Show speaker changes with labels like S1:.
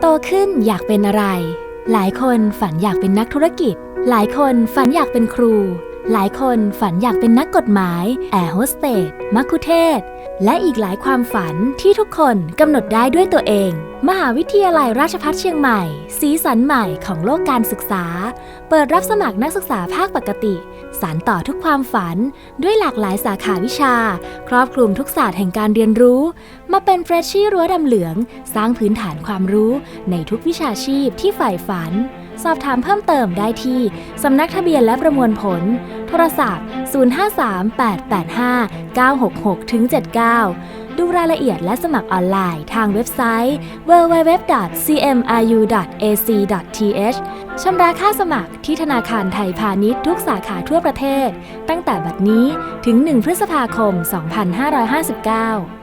S1: โตขึ้นอยากเป็นอะไร หลายคนฝันอยากเป็นนักธุรกิจ หลายคนฝันอยากเป็นครู หลายคนฝันอยากเป็นนักกฎหมาย แอร์โฮสเตสมัคคุเทศ และอีกหลายความฝันที่ทุกคนกำหนดได้ด้วยตัวเอง มหาวิทยาลัยราชภัฏเชียงใหม่ สีสันใหม่ของโลกการศึกษา เปิดรับสมัครนักศึกษาภาคปกติ สานต่อทุกความฝัน ด้วยหลากหลายสาขาวิชา ครอบคลุมทุกศาสตร์แห่งการเรียนรู้ มาเป็นเฟรชชี่รั้วดำเหลือง สร้างพื้นฐานความรู้ในทุกวิชาชีพที่ใฝ่ฝัน สอบถามเพิ่มเติมได้ที่สำนักทะเบียนและประมวลผล โทรศัพท์ 053-885-966-79 ดูรายละเอียดและสมัครออนไลน์ทางเว็บไซต์ www.cmru.ac.th ชำระค่าสมัครที่ธนาคารไทยพาณิชย์ทุกสาขาทั่วประเทศ ตั้งแต่บัดนี้ถึง 1 พฤษภาคม 2559